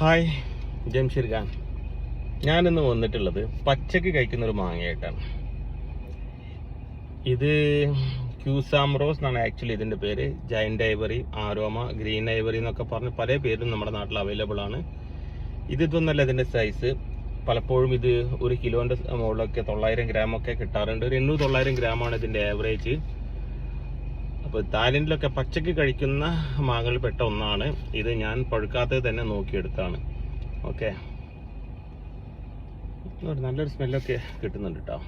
Hi Jamsheer Khan ഞാനിന്ന് വന്നിട്ടുള്ളത് പച്ചക്ക് കഴിക്കുന്ന ഒരു മാങ്ങയായിട്ടാണ്. ഇത് ക്യൂസാംറോസ് എന്നാണ് ആക്ച്വലി ഇതിന്റെ പേര്. Giant ivory aroma green ivory എന്നൊക്കെ പറഞ്ഞ് പല പേരും നമ്മുടെ നാട്ടിൽ അവൈലബിൾ ആണ്. ഇത് ഇതൊന്നല്ല ഇതിന്റെ സൈസ്. പലപ്പോഴും ഇത് ഒരു കിലോന്റെ മുകളിലൊക്കെ തൊള്ളായിരം ഗ്രാമൊക്കെ കിട്ടാറുണ്ട്. ഒരു എണ്ണൂറ് തൊള്ളായിരം ഗ്രാമാണ് ഇതിന്റെ ആവറേജ്. അപ്പോൾ തായ്ലൻഡിലൊക്കെ പച്ചക്ക് കഴിക്കുന്ന മാങ്ങകളിൽ പെട്ട ഒന്നാണ്. ഇത് ഞാൻ പഴുക്കാത്തത് തന്നെ നോക്കിയെടുത്താണ്. ഓക്കെ. നല്ലൊരു സ്മെല്ലൊക്കെ കിട്ടുന്നുണ്ട് കേട്ടോ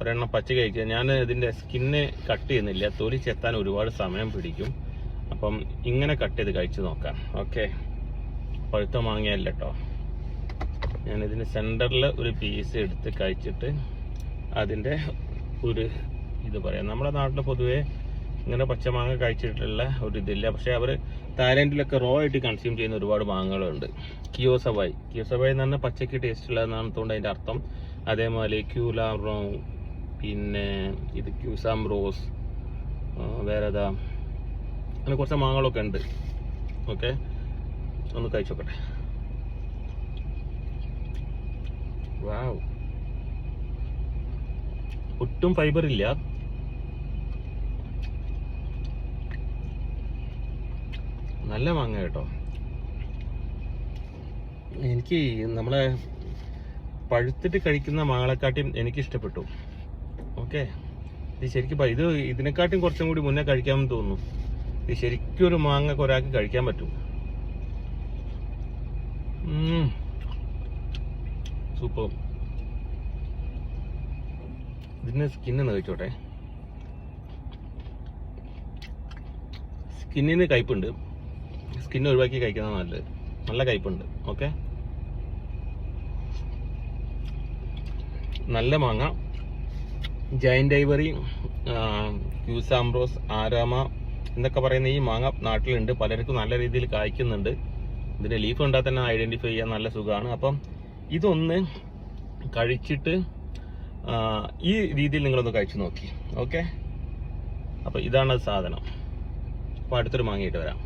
ഒരെണ്ണം പച്ച കഴിക്കുക. ഞാൻ ഇതിന്റെ സ്കിന്ന് കട്ട് ചെയ്യുന്നില്ല. തൊലി ചെത്താൻ ഒരുപാട് സമയം പിടിക്കും. അപ്പം ഇങ്ങനെ കട്ട് ചെയ്ത് കഴിച്ചു നോക്കാം. ഓക്കെ. പഴുത്ത മാങ്ങയല്ല കേട്ടോ ഇതിന് സെന്ററിൽ ഒരു പീസ് എടുത്ത് കഴിച്ചിട്ട് അതിന്റെ ഒരു ഇത് പറയാം. നമ്മുടെ നാട്ടിൽ പൊതുവേ ഇങ്ങനെ പച്ചമാങ്ങ കഴിച്ചിട്ടുള്ള ഒരു ഇതില്ല. പക്ഷെ അവർ തായ്ലാൻഡിലൊക്കെ റോ ആയിട്ട് കൺസ്യൂം ചെയ്യുന്ന ഒരുപാട് മാങ്ങകളുണ്ട്. കിയോസവായ്. കിയോസവായ് എന്ന് പറഞ്ഞാൽ പച്ചക്ക് ടേസ്റ്റ് ഉള്ളതെന്നാണ് തോന്നുന്നത് അതിന്റെ അർത്ഥം. അതേമാതിരി ക്യൂലാം റോ പിന്നെ ഇത് ക്യൂസാം റോസ് വേറെ ഏതാ അങ്ങനെ കുറച്ച് മാങ്ങകളൊക്കെ ഉണ്ട്. ഓക്കെ? ഒന്ന് കഴിച്ചോക്കട്ടെ വാവ് ഒട്ടും ഫൈബർ ഇല്ല. നല്ല മാങ്ങ കേട്ടോ. എനിക്ക് നമ്മളെ പഴുത്തിട്ട് കഴിക്കുന്ന മാങ്ങളെക്കാട്ടിയും എനിക്ക് ഇഷ്ടപ്പെട്ടു ഓക്കെ? ഇത് ശരിക്കും ഇത് ഇതിനെക്കാട്ടിയും കുറച്ചും കൂടി മുന്നേ കഴിക്കാമെന്ന് തോന്നുന്നു. ഇത് ശരിക്കും ഒരു മാങ്ങ ഒരാൾക്ക് കഴിക്കാൻ പറ്റും. സൂപ്പർ. ഇതിന് സ്കിന്ന് കഴിച്ചോട്ടെ. സ്കിന്നിന് കയ്പുണ്ട് സ്കിന്ന് ഒഴിവാക്കി കഴിക്കുന്നതാണ് നല്ലത്. നല്ല കയ്പുണ്ട്. ഓക്കെ? നല്ല മാങ്ങ. ജയന്റ് ഐവറി ക്യൂസാംബ്രോസ് ആരാമ എന്നൊക്കെ പറയുന്ന ഈ മാങ്ങ നാട്ടിലുണ്ട്. പലർക്കും നല്ല രീതിയിൽ കായ്ക്കുന്നുണ്ട്. ഇതിന്റെ ലീഫ് ഉണ്ടാകാൻ തന്നെ ഐഡന്റിഫൈ ചെയ്യാൻ നല്ല സുഖമാണ്. അപ്പം ഇതൊന്ന് കഴിച്ചിട്ട് ഈ രീതിയിൽ നിങ്ങളൊന്ന് കഴിച്ചു നോക്കി. ഓക്കെ? അപ്പോൾ ഇതാണ് സാധനം. അപ്പോൾ അടുത്തൊരു മാങ്ങയിട്ട് വരാം.